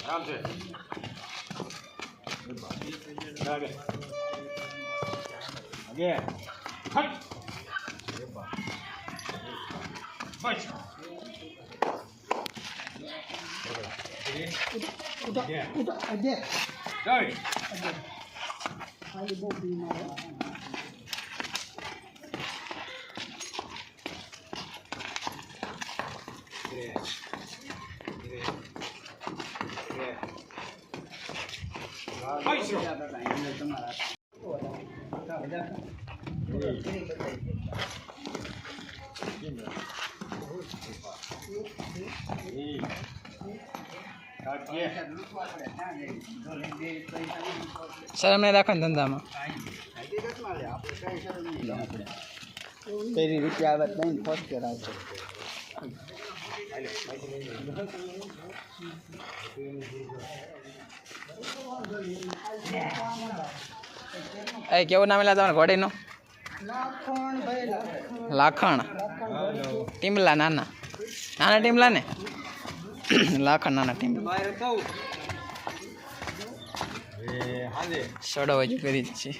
આરામ છે આગળ અગે હટ બસ ઉઠા ઉઠા અજય જય ખાલી બહુ બીમાર હો. સર અમને રાખો ને ધંધામાં. કઈ રીતે આવે નહીં ફર્સ્ટ કરાવશે એ, કેવું નામ લા તમારે ઘોડીનું? લાખણ. ટીમલા નાના. નાના ટીમલા ને? લાખણ નાના ટીમલા સડો હજુ કરી જ છે.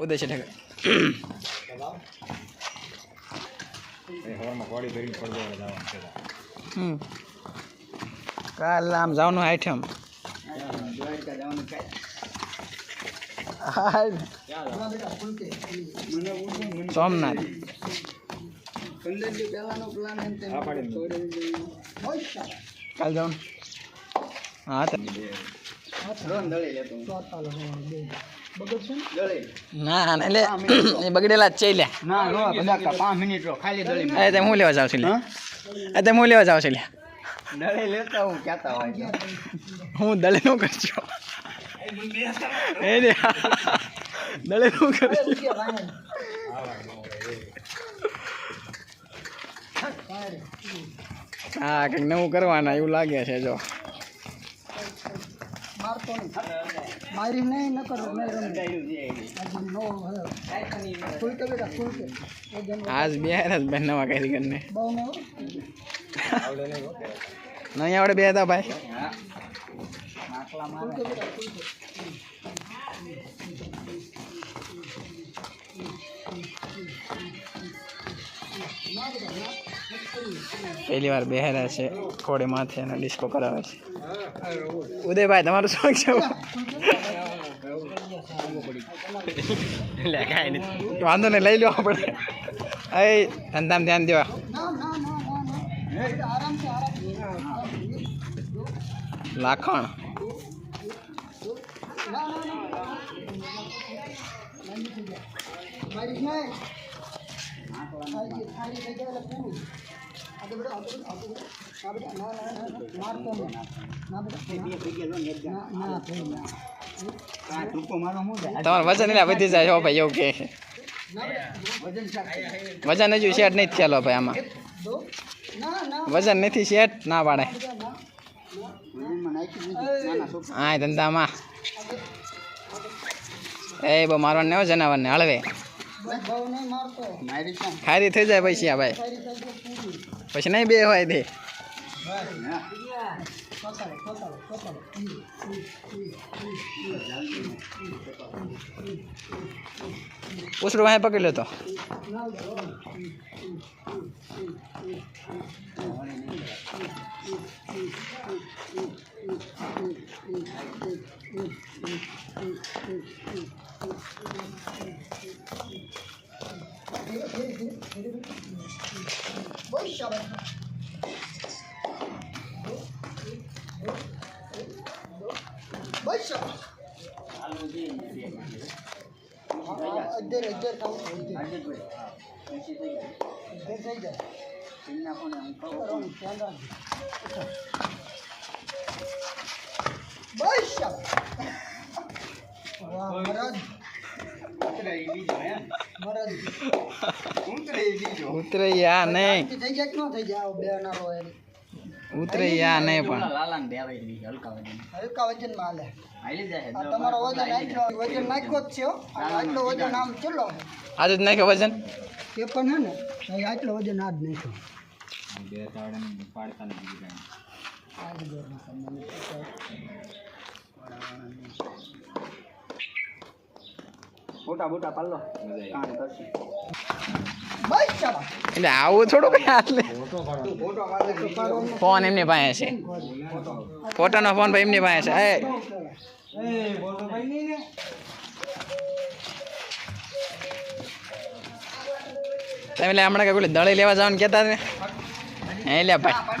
ઉદય છે ઠેકા હવામાં કોળી ભરીને પડદો જવાનું છે હમ. કાલ આમ જવાનું આઈટમ સોમનાથ. કાલ જવાનું. હા તો. ના? ના એ બગડેલા જ ચાલ્યા ના રો બધા પાંચ મિનિટ રો ખાલી દળી એ તેમ હું લેવા જાઉં છું લે હું? લેવા છું દળી લેતા હું કહેતા હોય હું દળે નું કરજો. એ રે દળે નું કરજો. હા કંઈક નવું કરવાના એવું લાગે છે જો. નહીં મારી નહીં ન કરો હવે ફૂલકે બેટા ફૂલકે કે આજ બે જ બેન નવા કારીગરને બહુ ન નહીં આવડે બે હતા ભાઈ. ફૂલકે બેટા ફૂલકે પહેલી વાર બેહેરા છે ઘોડે માથે અને ડિસ્કો કરાવે છે. ઉદયભાઈ તમારું શું છે લે કાંઈ નહીં વાંધો નહીં લઈ લો આપણે. એ ધંધામાં ધ્યાન દેવા. ના ના ના ના ના લાખણ. ના ના ના મારી તમારું વજન એટલે વધી જાય હો ભાઈ, એવું કે. વજન હજુ શેટ નહીં થયેલો ભાઈ આમાં. વજન નથી શેટ ના પાડે. હા ધંધામાં. એ બહુ મારવાનું હો જનાવરને હળવે. ખારી થઈ જાય પૈસા ભાઈ. પછી નહીં બે હોય પકડે પૂછડું વાંહે પકડી લો તો અગિયાર અગિયાર કાઉન્ટ અગિયાર અગિયાર થઈ જાય. બસ. વાહ મહારાજ. ઉતરે યા નહીં. થઈ જાય કે ન થઈ જાય? આવો બે નારો એની ઉતરે યા નહીં પણ. હલકા વજનમાં હાલે આ તમારો વજન આટલો વજન નાખ્યો જ છે હો. આટલો વજન આમ ચલો. આજે જ નાખ્યો વજન? એ પણ હે ને આટલો વજન આજ નાખ્યો. બે તાવડે પાડતા નથી આજ ગોર જ સંબંધ છે. બોટા બોટા આવી કાણ શાબાશ. એટલે આવું થોડું કઈ હાલે ફોન એમની પાસે છે. ફોટાનો ફોન ભાઈ એમની પાસે છે. એ. તમે લે હમણાં કઈ પેલી દળી લેવા જવાનું કહેતા ને? હે લે ભાઈ.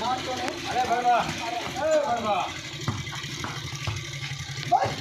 અરે ભરવા. અરે ભરવા. બસ.